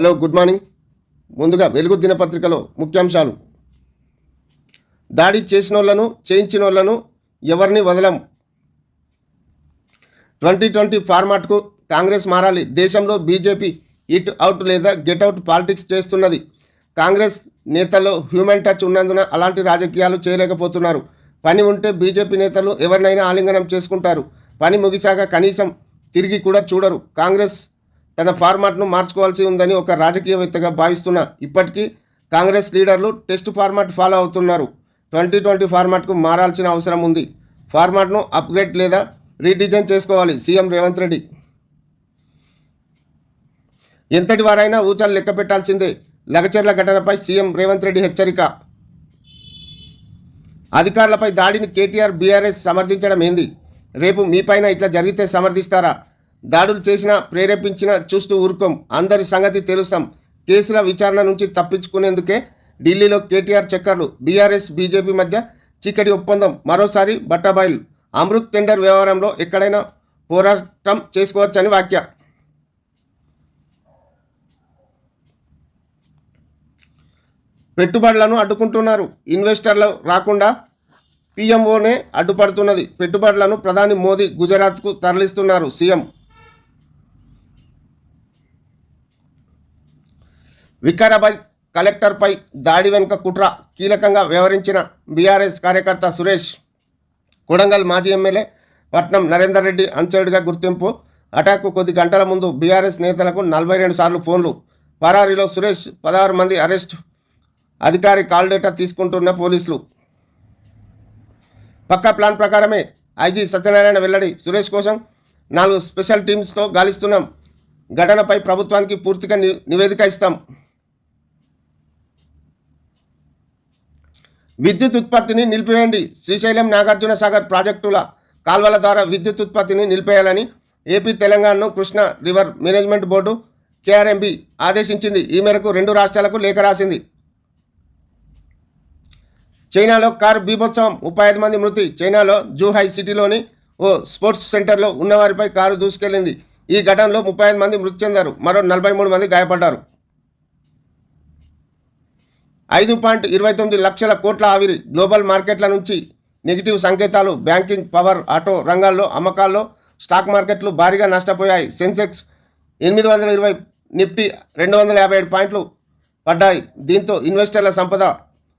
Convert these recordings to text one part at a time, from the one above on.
Hello good morning. ముందుగా వెలుగు దినపత్రికలో ముఖ్యాంశాలు. దాడి చేసిన వాళ్ళను చేయించిన వాళ్ళను ఎవరిని వదలం. ట్వంటీ ట్వంటీ ఫార్మాట్కు కాంగ్రెస్ మారాలి. దేశంలో బీజేపీ ఇట్ అవుట్ లేదా గెట్ అవుట్ పాలిటిక్స్ చేస్తున్నది. కాంగ్రెస్ నేతల్లో హ్యూమన్ టచ్ ఉన్నందున అలాంటి రాజకీయాలు చేయలేకపోతున్నారు. పని ఉంటే బీజేపీ నేతలు ఎవరినైనా ఆలింగనం చేసుకుంటారు. పని ముగిశాక కనీసం తిరిగి కూడా చూడరు. కాంగ్రెస్ తన ఫార్మాట్ను మార్చుకోవాల్సి ఉందని ఒక రాజకీయవేత్తగా భావిస్తున్న ఇప్పటికీ కాంగ్రెస్ లీడర్లు టెస్ట్ ఫార్మాట్ ఫాలో అవుతున్నారు. ట్వంటీ ట్వంటీ ఫార్మాట్కు మారాల్సిన అవసరం ఉంది. ఫార్మాట్ను అప్గ్రేడ్ లేదా రీడిజైన్ చేసుకోవాలి సీఎం రేవంత్ రెడ్డి. ఎంతటి వారైనా ఊచలు లెక్క పెట్టాల్సిందే. లగచర్ల ఘటనపై సీఎం రేవంత్ రెడ్డి హెచ్చరిక. అధికారులపై దాడిని కేటీఆర్ బీఆర్ఎస్ సమర్థించడం ఏంది? రేపు మీపైన ఇట్లా జరిగితే సమర్థిస్తారా? దాడులు చేసినా ప్రేరేపించినా చూస్తూ ఊరుకోం. అందరి సంగతి తెలుస్తాం. కేసుల విచారణ నుంచి తప్పించుకునేందుకే ఢిల్లీలో కేటీఆర్ చక్కర్లు బీఆర్ఎస్ బీజేపీ మధ్య చీకటి ఒప్పందం మరోసారి బట్టబాయిల్. అమృత్ టెండర్ వ్యవహారంలో ఎక్కడైనా పోరాటం చేసుకోవచ్చని వాక్య పెట్టుబడులను అడ్డుకుంటున్నారు. ఇన్వెస్టర్లు రాకుండా పిఎంఓనే అడ్డుపడుతున్నది. పెట్టుబడులను ప్రధాని మోదీ గుజరాత్కు తరలిస్తున్నారు సీఎం. వికారాబాద్ కలెక్టర్పై దాడి వెనుక కుట్ర కీలకంగా వ్యవహరించిన బీఆర్ఎస్ కార్యకర్త సురేష్ కొడంగల్ మాజీ ఎమ్మెల్యే పట్నం నరేందర్ రెడ్డి అన్సైడ్గా గుర్తింపు. అటాక్కు కొద్ది గంటల ముందు బీఆర్ఎస్ నేతలకు నలభై రెండు సార్లు ఫోన్లు. పరారీలో సురేష్ పదహారు మంది అరెస్ట్ అధికారి కాల్ డేటా తీసుకుంటున్న పోలీసులు. పక్కా ప్లాన్ ప్రకారమే ఐజీ సత్యనారాయణ వెల్లడి సురేష్ కోసం నాలుగు స్పెషల్ టీమ్స్తో గాలిస్తున్నాం. ఘటనపై ప్రభుత్వానికి పూర్తిగా ని- నివేదిక ఇస్తాం. విద్యుత్ ఉత్పత్తిని నిలిపివేయండి. శ్రీశైలం నాగార్జున సాగర్ ప్రాజెక్టుల కాల్వల ద్వారా విద్యుత్ ఉత్పత్తిని నిలిపేయాలని ఏపీ తెలంగాణను Krishna river management board KRMB ఆదేశించింది. ఈ మేరకు రెండు రాష్ట్రాలకు లేఖ రాసింది. చైనాలో కారు బీభోత్సవం ముప్పై ఐదు మంది మృతి. చైనాలో జూహై సిటీలోని ఓ స్పోర్ట్స్ సెంటర్లో ఉన్నవారిపై కారు దూసుకెళ్ళింది. ఈ ఘటనలో ముప్పై ఐదు మంది మృతి చెందారు. మరో నలభై మూడు మంది గాయపడ్డారు. ఐదు పాయింట్ ఇరవై తొమ్మిది లక్షల కోట్ల ఆవిరి గ్లోబల్ మార్కెట్ల నుంచి నెగిటివ్ సంకేతాలు బ్యాంకింగ్ పవర్ ఆటో రంగాల్లో అమ్మకాల్లో స్టాక్ మార్కెట్లు భారీగా నష్టపోయాయి. సెన్సెక్స్ ఎనిమిది వందల ఇరవై నిఫ్టీ రెండు వందల యాభై ఏడు పాయింట్లు పడ్డాయి. దీంతో ఇన్వెస్టర్ల సంపద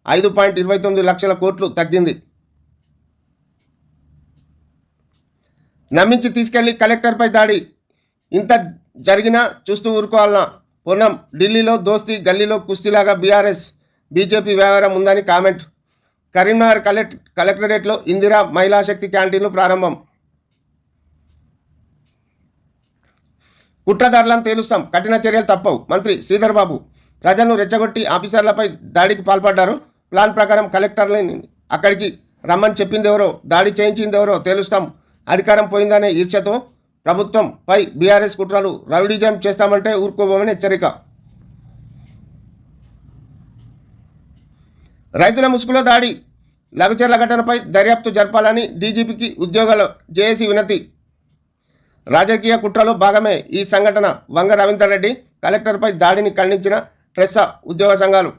ఐదు పాయింట్ ఇరవై తొమ్మిది లక్షల కోట్లు తగ్గింది. నమ్మించి తీసుకెళ్ళి కలెక్టర్పై దాడి. ఇంత జరిగినా చూస్తూ ఊరుకోవాలన్నా. పొన్నం ఢిల్లీలో దోస్తీ గల్లీలో కుస్తీలాగా బీఆర్ఎస్ బీజేపీ వ్యవహారం ఉందని కామెంట్. కరీంనగర్ కలెక్ట్ కలెక్టరేట్లో ఇందిరా మహిళా శక్తి క్యాంటీన్లు ప్రారంభం. కుట్రదారులను తేలుస్తాం. కఠిన చర్యలు తప్పవు. మంత్రి శ్రీధర్ బాబు ప్రజలను రెచ్చగొట్టి ఆఫీసర్లపై దాడికి పాల్పడ్డారు. ప్లాన్ ప్రకారం కలెక్టర్లని అక్కడికి రమ్మని చెప్పింది ఎవరో దాడి చేయించింది ఎవరో తేలుస్తాం. అధికారం పోయిందనే ఈర్ష్యతో ప్రభుత్వంపై బీఆర్ఎస్ కుట్రలు రౌడీజం చేస్తామంటే ఊరుకోబోమని హెచ్చరిక. రైతుల ముసుగులో దాడి. లఘుచర్ల ఘటనపై దర్యాప్తు జరపాలని డీజీపీకి ఉద్యోగాల జేఏసీ వినతి. రాజకీయ కుట్రలో భాగమే ఈ సంఘటన. వంగ రవీందర్ రెడ్డి కలెక్టర్పై దాడిని ఖండించిన ట్రెస్సా ఉద్యోగ సంఘాలు.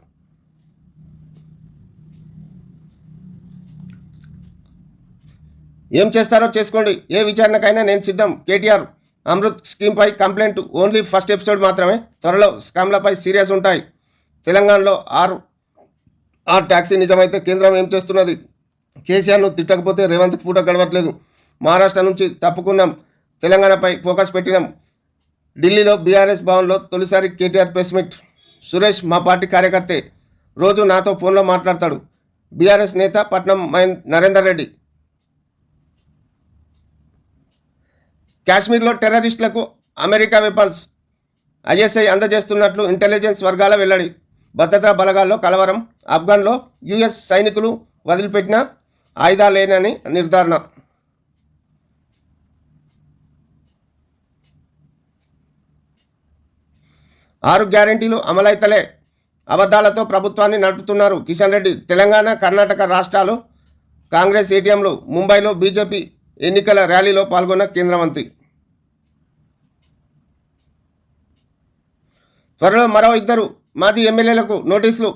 ఏం చేస్తారో చేసుకోండి. ఏ విచారణకైనా నేను సిద్ధం. కేటీఆర్ అమృత్ స్కీమ్పై కంప్లైంట్ ఓన్లీ ఫస్ట్ ఎపిసోడ్ మాత్రమే. త్వరలో స్కామ్లపై సీరియస్ ఉంటాయి. తెలంగాణలో ఆరు ఆ ట్యాక్సీ నిజమైతే కేంద్రం ఏం చేస్తున్నది? కేసీఆర్ను తిట్టకపోతే రేవంత్ పూట గడవట్లేదు. మహారాష్ట్ర నుంచి తప్పుకున్నాం. తెలంగాణపై ఫోకస్ పెట్టినాం. ఢిల్లీలో బీఆర్ఎస్ భవన్లో తొలిసారి కేటీఆర్ ప్రెస్ మీట్. సురేష్ మా పార్టీ కార్యకర్తే రోజు నాతో ఫోన్లో మాట్లాడతాడు. బీఆర్ఎస్ నేత పట్నం నరేందర్ రెడ్డి. కాశ్మీర్లో టెర్రరిస్టులకు అమెరికా వెపన్స్. ఐఎస్ఐ అందజేస్తున్నట్లు ఇంటెలిజెన్స్ వర్గాల వెల్లడి. భద్రతా బలగాల్లో కలవరం ఆఫ్ఘన్లో యుఎస్ సైనికులు వదిలిపెట్టిన ఆయుధాలేనని నిర్ధారణ. ఆరు గ్యారంటీలు అమలైతలే. అబద్ధాలతో ప్రభుత్వాన్ని నడుపుతున్నారు కిషన్ రెడ్డి. తెలంగాణ కర్ణాటక రాష్ట్రాలు కాంగ్రెస్ ఏటీఎంలు ముంబైలో బీజేపీ ఎన్నికల ర్యాలీలో పాల్గొన్న కేంద్ర మంత్రి. త్వరలో మరో ఇద్దరు మాజీ ఎమ్మెల్యేలకు నోటీసులు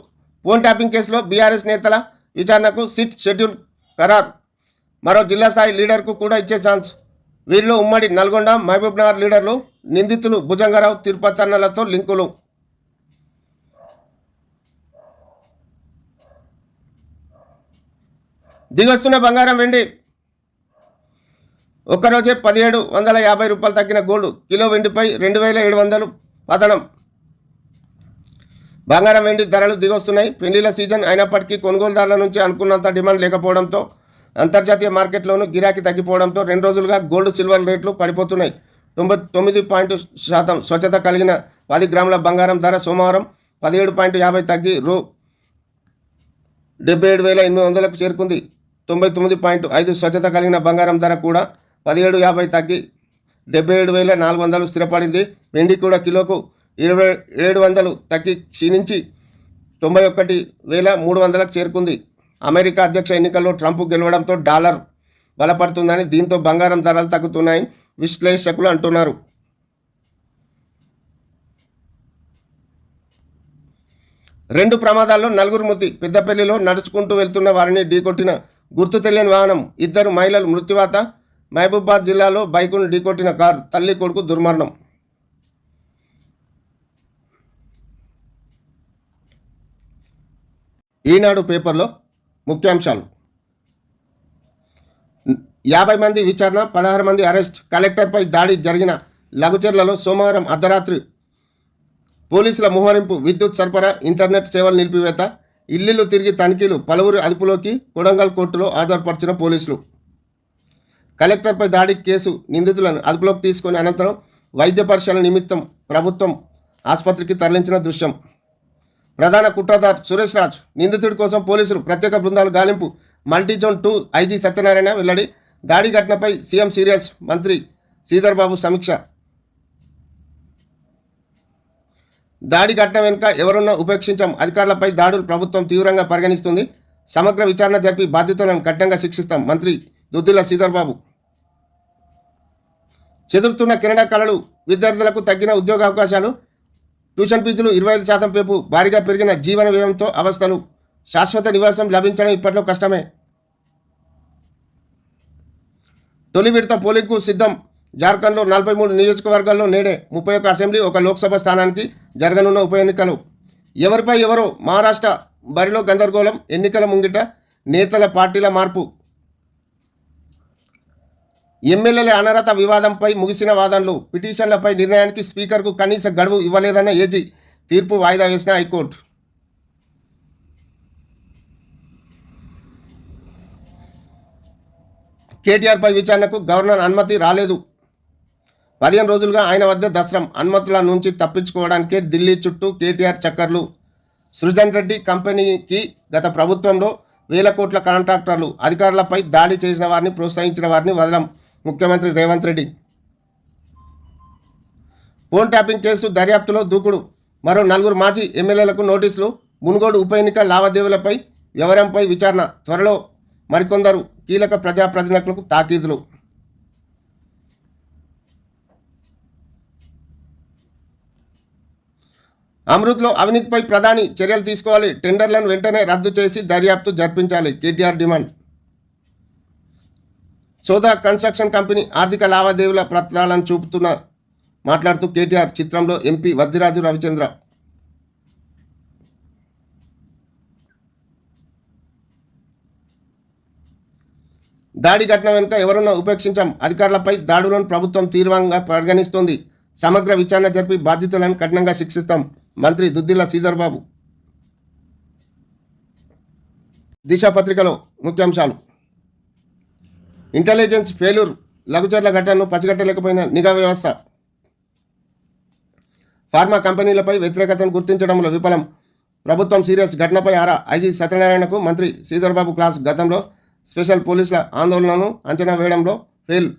ఫోన్ ట్యాపింగ్ కేసులో బీఆర్ఎస్ నేతల విచారణకు సిట్ షెడ్యూల్ ఖరారు. మరో జిల్లా స్థాయి లీడర్కు కూడా ఇచ్చే ఛాన్స్. వీరిలో ఉమ్మడి నల్గొండ మహబూబ్ నగర్ లీడర్లు నిందితులు భుజంగరావు తిరుపతి అన్నలతో లింకులు. దిగొస్తున్న బంగారం వెండి. ఒక్కరోజే పదిహేడు వందల యాభై రూపాయలు తగ్గిన గోల్డ్ కిలో వెండిపై రెండు వేల ఏడు వందలు పతనం. బంగారం వెండి ధరలు దిగొస్తున్నాయి. పెళ్ళిళ్ళ సీజన్ అయినప్పటికీ కొనుగోలుదారుల నుంచి అనుకున్నంత డిమాండ్ లేకపోవడంతో అంతర్జాతీయ మార్కెట్లోనూ గిరాకీ తగ్గిపోవడంతో రెండు రోజులుగా గోల్డ్ సిల్వర్ రేట్లు పడిపోతున్నాయి. తొంభై తొమ్మిది పాయింట్ శాతం స్వచ్ఛత కలిగిన పది గ్రాముల బంగారం ధర సోమవారం పదిహేడు పాయింట్ యాభై తగ్గి రూ. డెబ్బై ఏడు వేల ఎనిమిది వందలకు చేరుకుంది. తొంభై తొమ్మిది పాయింట్ ఐదు స్వచ్ఛత కలిగిన బంగారం ధర కూడా పదిహేడు యాభై తగ్గి డెబ్బై ఏడు వేల నాలుగు వందలు స్థిరపడింది. వెండి కూడా కిలోకు ఇరవై ఏడు వందలు తగ్గి క్షీణించి తొంభై ఒకటి వేల మూడు వందలకు చేరుకుంది. అమెరికా అధ్యక్ష ఎన్నికల్లో ట్రంప్ గెలవడంతో డాలర్ బలపడుతుందని దీంతో బంగారం ధరలు తగ్గుతున్నాయని విశ్లేషకులు అంటున్నారు. రెండు ప్రమాదాల్లో నలుగురు మృతి పెద్దపల్లిలో నడుచుకుంటూ వెళ్తున్న వారిని ఢీకొట్టిన గుర్తు తెలియని వాహనం ఇద్దరు మహిళలు మృత్యువాత మహబూబాద్ జిల్లాలో బైకును ఢీకొట్టిన కారు తల్లి కొడుకు దుర్మరణం. ఈనాడు పేపర్లో ముఖ్యాంశాలు. యాభై మంది విచారణ పదహారు మంది అరెస్ట్ కలెక్టర్పై దాడి జరిగిన లఘుచర్లలో సోమవారం అర్ధరాత్రి పోలీసుల మోహరింపు విద్యుత్ సరఫరా ఇంటర్నెట్ సేవలు నిలిపివేత ఇల్లు తిరిగి తనిఖీలు పలువురు అదుపులోకి కొడంగల్ కోర్టులో ఆధారపరిచిన పోలీసులు. కలెక్టర్పై దాడి కేసు నిందితులను అదుపులోకి తీసుకుని అనంతరం వైద్య పరీక్షల నిమిత్తం ప్రభుత్వం ఆసుపత్రికి తరలించిన దృశ్యం. ప్రధాన కుట్రదారు సురేష్ రాజ్ నిందితుడి కోసం పోలీసులు ప్రత్యేక బృందాలు గాలింపు. Multi zone two IG Satyanarayana వెల్లడి. దాడి ఘటనపై సీఎం సీరియస్ మంత్రి శ్రీధర్ బాబు సమీక్ష. దాడి ఘటన వెనుక ఎవరున్నా ఉపేక్షించాం. అధికారులపై దాడులు ప్రభుత్వం తీవ్రంగా పరిగణిస్తుంది. సమగ్ర విచారణ జరిపి బాధ్యతలను కఠినంగా శిక్షిస్తాం మంత్రి దుద్దిల శ్రీధర్ బాబు చెదురుతున్న కెనడా కళలు విద్యార్థులకు తగ్గిన ఉద్యోగ అవకాశాలు ట్యూషన్ ఫీజులు ఇరవై ఐదు శాతం పేపు భారీగా పెరిగిన జీవన వ్యయంతో అవస్థలు శాశ్వత నివాసం లభించడం ఇప్పట్లో కష్టమే. తొలి విడత పోలింగ్కు సిద్ధం. జార్ఖండ్లో నలభై మూడు నియోజకవర్గాల్లో నేడే ముప్పై ఒక్క అసెంబ్లీ ఒక లోక్సభ స్థానానికి జరగనున్న ఉప ఎన్నికలు. ఎవరిపై ఎవరో మహారాష్ట్ర బరిలో గందరగోళం ఎన్నికల ముంగిట నేతల పార్టీల మార్పు. ఎమ్మెల్యేల అనర్హత వివాదంపై ముగిసిన వాదనలు పిటిషన్లపై నిర్ణయానికి స్పీకర్కు కనీస గడువు ఇవ్వలేదన్న ఏజీ తీర్పు వాయిదా వేసిన హైకోర్టు. కేటీఆర్పై విచారణకు గవర్నర్ అనుమతి రాలేదు. పదిహేను రోజులుగా ఆయన వద్ద దసరం అనుమతుల నుంచి తప్పించుకోవడానికే ఢిల్లీ చుట్టూ కేటీఆర్ చక్కర్లు. సృజన్ రెడ్డి కంపెనీకి గత ప్రభుత్వంలో వేల కోట్ల కాంట్రాక్టర్లు అధికారులపై దాడి చేసిన వారిని ప్రోత్సహించిన వారిని వదలం. ముఖ్యమంత్రి Revanth Reddy. Phone tapping case దర్యాప్తులో దూకుడు. మరో నలుగురు మాజీ ఎమ్మెల్యేలకు నోటీసులు. మునుగోడు ఉప ఎన్నిక లావాదేవీలపై వివరంపై విచారణ. త్వరలో మరికొందరు కీలక ప్రజాప్రతినిధులకు తాకీదులు. అమృత్లో అవినీతిపై ప్రధాని చర్యలు తీసుకోవాలి. టెండర్లను వెంటనే రద్దు చేసి దర్యాప్తు జరిపించాలి. KTR demand. సోదా కన్స్ట్రక్షన్ కంపెనీ ఆర్థిక లావాదేవీల పత్రాలను చూపుతున్న మాట్లాడుతూ కేటీఆర్ చిత్రంలో ఎంపీ వద్దిరాజు రవిచంద్ర. దాడి ఘటన వెనుక ఎవరున్నా ఉపేక్షించాం. అధికారులపై దాడులను ప్రభుత్వం తీవ్రంగా పరిగణిస్తోంది. సమగ్ర విచారణ జరిపి బాధితులను కఠినంగా శిక్షిస్తాం. మంత్రి దుద్దిల్ల శ్రీధర్బాబు. దిశ పత్రికలో ముఖ్యాంశాలు. ఇంటెలిజెన్స్ ఫెయిల్యూర్ లఘుచర్ల ఘటనను పసిగట్టలేకపోయిన నిఘా వ్యవస్థ. ఫార్మా కంపెనీలపై వ్యతిరేకతను గుర్తించడంలో విఫలం. ప్రభుత్వం సీరియస్ ఘటనపై ఆరా. ఐజీ సత్యనారాయణకు మంత్రి శ్రీధర్బాబు క్లాస్ గతంలో స్పెషల్ పోలీసుల ఆందోళనను అంచనా వేయడంలో ఫెయిల్.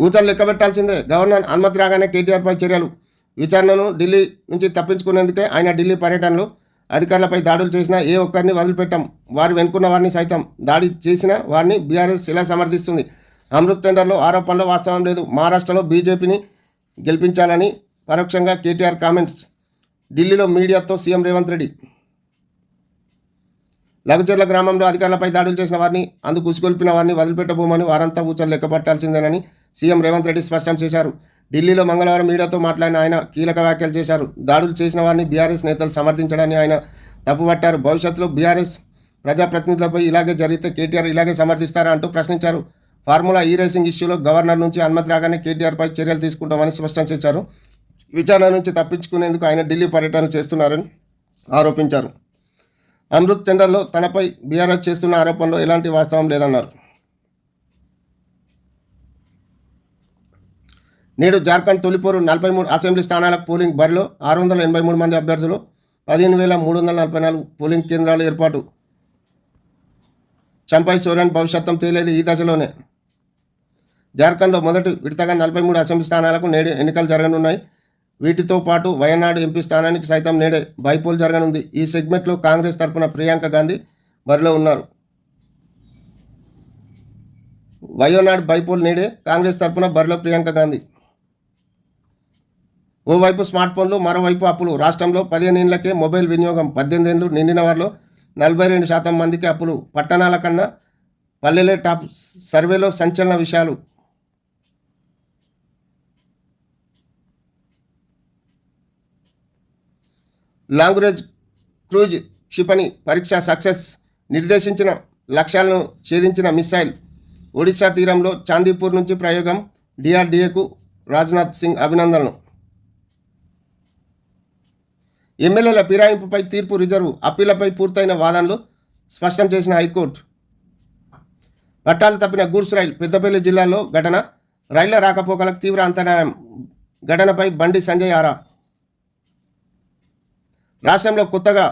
ఊచలు లెక్కబెట్టాల్సిందే గవర్నర్ అనుమతి రాగానే కేటీఆర్పై చర్యలు. విచారణను ఢిల్లీ నుంచి తప్పించుకునేందుకే ఆయన ఢిల్లీ పర్యటనలో అధికారులపై దాడులు చేసిన ఏ ఒక్కరిని వదిలిపెట్టాం. వారు వెనుకున్న వారిని సైతం దాడి చేసిన వారిని బీఆర్ఎస్ ఇలా సమర్థిస్తుంది. అమృత్ టెండర్లో ఆరోపణలో వాస్తవం లేదు. మహారాష్ట్రలో బీజేపీని గెలిపించాలని పరోక్షంగా కేటీఆర్ కామెంట్స్. ఢిల్లీలో మీడియాతో సీఎం రేవంత్ రెడ్డి. లగచర్ల గ్రామంలో అధికారులపై దాడులు చేసిన వారిని అందుకు ఉసుగొల్పిన వారిని వదిలిపెట్టబోమని వారంతా ఊచలు లెక్కపట్టాల్సిందేనని సీఎం రేవంత్ రెడ్డి స్పష్టం చేశారు. ఢిల్లీలో మంగళవారం మీడియాతో మాట్లాడిన ఆయన కీలక వ్యాఖ్యలు చేశారు. దాడులు చేసిన వారిని బీఆర్ఎస్ నేతలు సమర్థించడాన్ని ఆయన తప్పుపట్టారు. భవిష్యత్తులో బీఆర్ఎస్ ప్రజాప్రతినిధులపై ఇలాగే జరిగితే కేటీఆర్ ఇలాగే సమర్థిస్తారా అంటూ ప్రశ్నించారు. ఫార్ములా ఈ రేసింగ్ ఇష్యూలో గవర్నర్ నుంచి అనుమతి రాగానే కేటీఆర్పై చర్యలు తీసుకుంటామని స్పష్టం చేశారు. విచారణ నుంచి తప్పించుకునేందుకు ఆయన ఢిల్లీ పర్యటన చేస్తున్నారని ఆరోపించారు. అమృత్ టెండర్లో తనపై బీఆర్ఎస్ చేస్తున్న ఆరోపణలో ఎలాంటి వాస్తవం లేదన్నారు. నేడు జార్ఖండ్ తొలిపూరు నలభై మూడు అసెంబ్లీ స్థానాలకు పోలింగ్ బరిలో ఆరు వందల ఎనభై మూడు మంది అభ్యర్థులు పదిహేను వేల మూడు వందల నలభై నాలుగు పోలింగ్ కేంద్రాల ఏర్పాటు. చంపై సోరెన్ భవిష్యత్తం తేలేది ఈ దశలోనే. జార్ఖండ్లో మొదటి విడతగా నలభై మూడు అసెంబ్లీ స్థానాలకు నేడు ఎన్నికలు జరగనున్నాయి. వీటితో పాటు వయనాడు ఎంపీ స్థానానికి సైతం నేడే బైపోల్ జరగనుంది. ఈ సెగ్మెంట్లో కాంగ్రెస్ తరపున ప్రియాంక గాంధీ బరిలో ఉన్నారు. వయోనాడు బైపోల్ నేడే కాంగ్రెస్ తరపున బరిలో ప్రియాంక గాంధీ. ఓవైపు స్మార్ట్ ఫోన్లు మరోవైపు అప్పులు. రాష్ట్రంలో పదిహేను ఏళ్ళకే మొబైల్ వినియోగం పద్దెనిమిది ఏళ్ళు నిండిన వారిలో నలభై రెండు శాతం మందికి అప్పులు. పట్టణాల కన్నా పల్లెలే టాప్ సర్వేలో సంచలన విషయాలు. లాంగ్వేజ్ క్రూజ్ క్షిపణి పరీక్ష సక్సెస్ నిర్దేశించిన లక్ష్యాలను ఛేదించిన మిసైల్ ఒడిశా తీరంలో చాందీపూర్ నుంచి ప్రయోగం. డిఆర్డీఏకు రాజ్నాథ్ సింగ్ అభినందనలు. ఎమ్మెల్యేల ఫిరాయింపుపై తీర్పు రిజర్వ్ అప్పీలపై పూర్తయిన వాదనలు స్పష్టం చేసిన హైకోర్టు. పట్టాలు తప్పిన గూడ్స్ రైలు పెద్దపల్లి జిల్లాలో ఘటన రైళ్ళ రాకపోకలకు తీవ్ర అంతరాయం ఘటనపై బండి సంజయ్ ఆరా. రాష్ట్రంలో కొత్తగా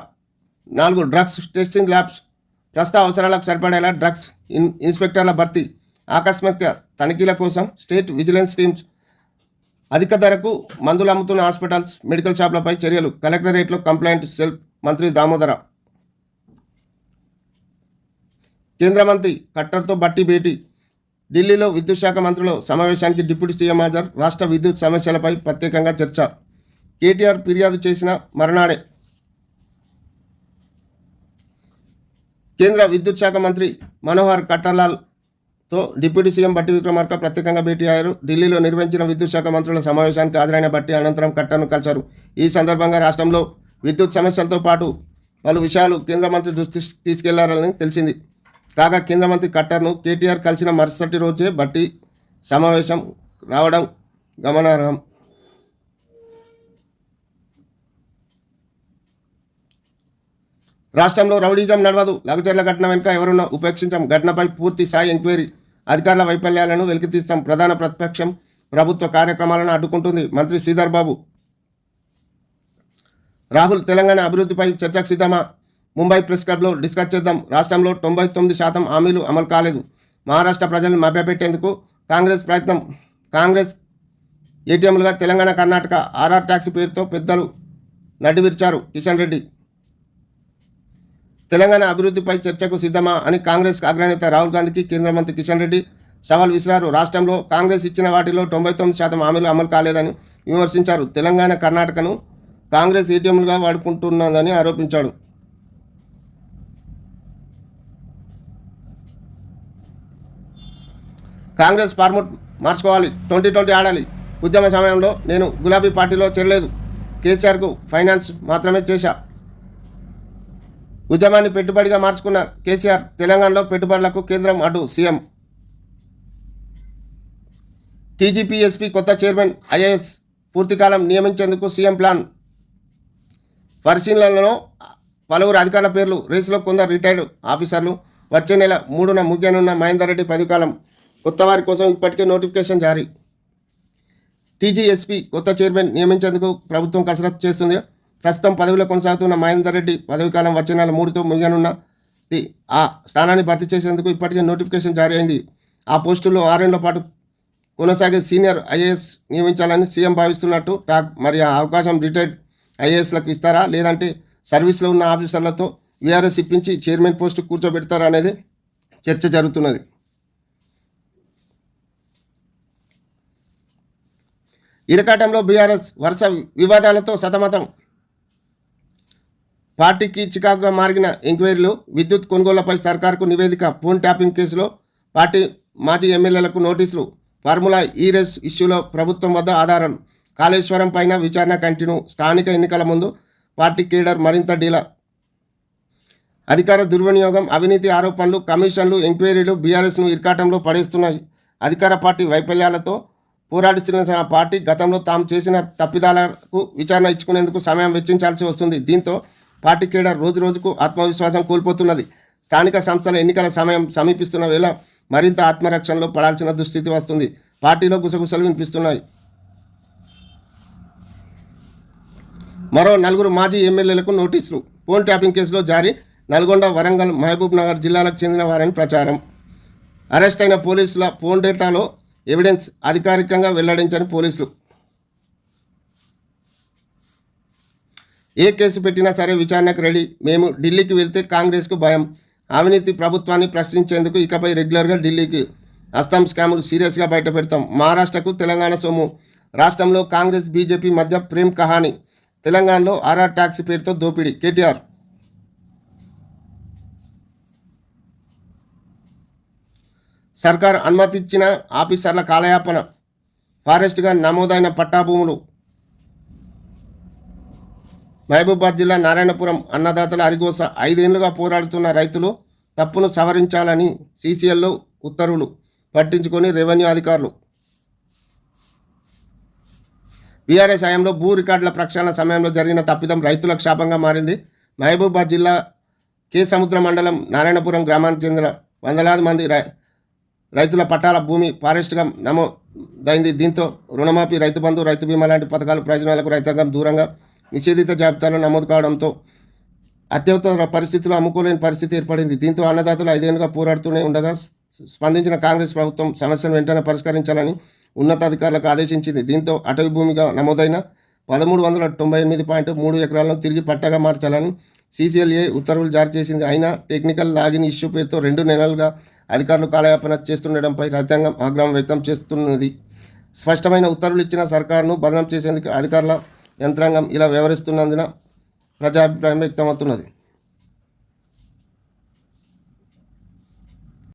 నాలుగు డ్రగ్స్ టెస్టింగ్ ల్యాబ్స్ ప్రస్తుత అవసరాలకు సరిపడేలా డ్రగ్స్ ఇన్ ఇన్స్పెక్టర్ల భర్తీ ఆకస్మిక తనిఖీల కోసం స్టేట్ విజిలెన్స్ టీమ్స్ అధిక ధరకు మందులు అమ్ముతున్న హాస్పిటల్స్ మెడికల్ షాపులపై చర్యలు. కలెక్టరేట్లో కంప్లైంట్ సెల్ మంత్రి దామోదర. కేంద్ర మంత్రి కట్టర్తో బట్టి భేటీ. ఢిల్లీలో విద్యుత్ శాఖ మంత్రుల సమావేశానికి డిప్యూటీ సీఎం హాజర్. రాష్ట్ర విద్యుత్ సమస్యలపై ప్రత్యేకంగా చర్చ. కేటీఆర్ ఫిర్యాదు చేసిన మరునాడే. కేంద్ర విద్యుత్ శాఖ మంత్రి మనోహర్ కట్టర్లాల్ తో డిప్యూటీ సీఎం బట్టి విక్రమార్క ప్రత్యేకంగా భేటీ అయ్యారు. ఢిల్లీలో నిర్వహించిన విద్యుత్ శాఖ మంత్రుల సమావేశానికి హాజరైన బట్టి అనంతరం కట్టర్ను కలిశారు ఈ సందర్భంగా రాష్ట్రంలో విద్యుత్ సమస్యలతో పాటు పలు విషయాలు కేంద్ర మంత్రి దృష్టి తీసుకెళ్ళారని తెలిసింది. కాగా కేంద్ర మంత్రి కట్టర్ను కేటీఆర్ కలిసిన మరుసటి రోజే బట్టి సమావేశం రావడం గమనార్హం. రాష్ట్రంలో రౌడీజం నడవదు. లఘుచర్ల ఘటన వెనుక ఎవరున్నా ఉపేక్షించాం. ఘటనపై పూర్తి స్థాయి ఎంక్వైరీ అధికారుల వైఫల్యాలను వెలికితీస్తాం. ప్రధాన ప్రతిపక్షం ప్రభుత్వ కార్యక్రమాలను అడ్డుకుంటుంది మంత్రి శ్రీధర్ బాబు. రాహుల్ తెలంగాణ అభివృద్ధిపై చర్చకు సిద్ధమా? ముంబై ప్రెస్ క్లబ్లో డిస్కస్ చేద్దాం. రాష్ట్రంలో తొంభై తొమ్మిది శాతం హామీలు అమలు కాలేదు. మహారాష్ట్ర ప్రజలను మభ్యపెట్టేందుకు కాంగ్రెస్ ప్రయత్నం. కాంగ్రెస్ ఏటీఎంలుగా తెలంగాణ కర్ణాటక ఆర్ఆర్ ట్యాక్సీ పేరుతో పెద్దలు నడ్డివిర్చారు కిషన్ రెడ్డి. తెలంగాణ అభివృద్ధిపై చర్చకు సిద్ధమా అని కాంగ్రెస్ అగ్రనేత రాహుల్ గాంధీకి కేంద్ర మంత్రి కిషన్ రెడ్డి సవాల్ విసిరారు. రాష్ట్రంలో కాంగ్రెస్ ఇచ్చిన వాటిలో తొంభై తొమ్మిది శాతం హామీలు అమలు కాలేదని విమర్శించారు. తెలంగాణ కర్ణాటకను కాంగ్రెస్ ఏటీఎంలుగా వాడుకుంటున్నదని ఆరోపించాడు. కాంగ్రెస్ ఫార్మట్ మార్చుకోవాలి. ట్వంటీ ట్వంటీ ఆడాలి. ఉద్యమ సమయంలో నేను గులాబీ పార్టీలో చేరలేదు. కేసీఆర్కు ఫైనాన్స్ మాత్రమే చేశా. ఉద్యమాన్ని పెట్టుబడిగా మార్చుకున్న కేసీఆర్ తెలంగాణలో పెట్టుబడులకు కేంద్రం అటు సీఎం. టీజీపీఎస్పీ కొత్త చైర్మన్ ఐఏఎస్ పూర్తికాలం నియమించేందుకు సీఎం ప్లాన్. పరిశీలనలో పలువురు అధికారుల పేర్లు రేసులో కొందరు రిటైర్డ్ ఆఫీసర్లు. వచ్చే నెల మూడున ముగియనున్న మహేందర్ రెడ్డి పదవికాలం కొత్త వారి కోసం ఇప్పటికే నోటిఫికేషన్ జారీ. టీజీఎస్పీ కొత్త చైర్మన్ నియమించేందుకు ప్రభుత్వం కసరత్తు చేస్తుంది. ప్రస్తుతం పదవిలో కొనసాగుతున్న మహేందర్ రెడ్డి పదవీకాలం వచ్చే నెల మూడుతో ముగియనున్న ఆ స్థానాన్ని భర్తీ చేసేందుకు ఇప్పటికే నోటిఫికేషన్ జారీ అయింది ఆ పోస్టుల్లో ఆరేళ్ళ పాటు కొనసాగే సీనియర్ ఐఏఎస్ నియమించాలని సీఎం భావిస్తున్నట్టు టాక్. మరి ఆ అవకాశం రిటైర్డ్ ఐఏఎస్లకు ఇస్తారా? లేదంటే సర్వీస్లో ఉన్న ఆఫీసర్లతో వీఆర్ఎస్ ఇప్పించి చైర్మన్ పోస్టు కూర్చోబెడతారా అనేది చర్చ జరుగుతున్నది. ఇరకాటంలో బీఆర్ఎస్ వరుస వివాదాలతో సతమతం పార్టీకి చికాకుగా మారిన ఎంక్వైరీలు విద్యుత్ కొనుగోళ్ళపై సర్కార్కు నివేదిక ఫోన్ ట్యాపింగ్ కేసులో పార్టీ మాజీ ఎమ్మెల్యేలకు నోటీసులు. ఫార్ములా ఈ రేస్ ఇష్యూలో ప్రభుత్వం వద్ద ఆధారం. కాళేశ్వరం పైన విచారణ కంటిన్యూ. స్థానిక ఎన్నికల ముందు పార్టీ కేడర్ మరింత డీలా. అధికార దుర్వినియోగం అవినీతి ఆరోపణలు కమిషన్లు ఎంక్వైరీలు బీఆర్ఎస్ను ఇరకాటంలో పడేస్తున్నాయి. అధికార పార్టీ వైఫల్యాలతో పోరాడుతున్న పార్టీ గతంలో తాము చేసిన తప్పిదాలకు విచారణ ఇచ్చుకునేందుకు సమయం వెచ్చించాల్సి వస్తుంది. దీంతో పార్టీ కేడర్ రోజు రోజుకు ఆత్మవిశ్వాసం కోల్పోతున్నది. స్థానిక సంస్థల ఎన్నికల సమయం సమీపిస్తున్న వేళ మరింత ఆత్మరక్షణలో పడాల్సిన దుస్థితి వస్తుంది. పార్టీలో గుసగుసలు వినిపిస్తున్నాయి. మరో నలుగురు మాజీ ఎమ్మెల్యేలకు నోటీసులు. ఫోన్ ట్యాపింగ్ కేసులో జారీ నల్గొండ వరంగల్ మహబూబ్ నగర్ జిల్లాలకు చెందిన వారని ప్రచారం. అరెస్ట్ అయిన పోలీసుల ఫోన్ డేటాలో ఎవిడెన్స్ అధికారికంగా వెల్లడించని పోలీసులు. ఏ కేసు పెట్టినా సరే విచారణకు రెడీ. మేము ఢిల్లీకి వెళ్తే కాంగ్రెస్కు భయం. అవినీతి ప్రభుత్వాన్ని ప్రశ్నించేందుకు ఇకపై రెగ్యులర్గా ఢిల్లీకి అస్సాం స్కాములు సీరియస్గా బయట పెడతాం. మహారాష్ట్రకు తెలంగాణ సొమ్ము. రాష్ట్రంలో కాంగ్రెస్ బీజేపీ మధ్య ప్రేమ్ కహాని. తెలంగాణలో ఆర్ఆర్ ట్యాక్సీ పేరుతో దోపిడీ. కేటీఆర్. సర్కార్ అనుమతిచ్చిన ఆఫీసర్ల కాలయాపన. ఫారెస్ట్గా నమోదైన పట్టాభూములు మహబూబాద్ జిల్లా నారాయణపురం అన్నదాతల అరిగోస ఐదేళ్ళుగా పోరాడుతున్న రైతులు తప్పును సవరించాలని సీసీఎల్లో ఉత్తర్వులు పట్టించుకొని రెవెన్యూ అధికారులు. బీఆర్ఎస్ హయాంలో భూ రికార్డుల ప్రక్షాళన సమయంలో జరిగిన తప్పిదం రైతుల క్షాపంగా మారింది. మహబూబాద్ జిల్లా కే సముద్ర మండలం నారాయణపురం గ్రామానికి చెందిన వందలాది మంది రై రైతుల పట్టాల భూమి ఫారెస్ట్గా నమోదైంది. దీంతో రుణమాఫీ రైతు బంధు రైతు బీమా లాంటి పథకాలు ప్రయోజనాలకు రైతాంగం దూరంగా నిషేధిత జాబితాలో నమోదు కావడంతో అత్యవసర పరిస్థితులు అమ్ముకోలేని పరిస్థితి ఏర్పడింది. దీంతో అన్నదాతలు ఐదేళ్ళుగా పోరాడుతూనే ఉండగా స్పందించిన కాంగ్రెస్ ప్రభుత్వం సమస్యను వెంటనే పరిష్కరించాలని ఉన్నతాధికారులకు ఆదేశించింది. దీంతో అటవీ భూమిగా నమోదైన పదమూడు వందల తొంభై ఎనిమిది పాయింట్ మూడు ఎకరాలను తిరిగి పట్టగా మార్చాలని సీసీఎల్ఏ ఉత్తర్వులు జారీ చేసింది. అయినా టెక్నికల్ లాగిన్ ఇష్యూ పేరుతో రెండు నెలలుగా అధికారులు కాలయాపన చేస్తుండడంపై రైతాంగం ఆగ్రహం వ్యక్తం చేస్తున్నది. స్పష్టమైన ఉత్తర్వులు ఇచ్చిన సర్కారును బదనం చేసేందుకు అధికారుల యంత్రాంగం ఇలా వ్యవహరిస్తున్నందున ప్రజాభిప్రాయం వ్యక్తమవుతున్నది.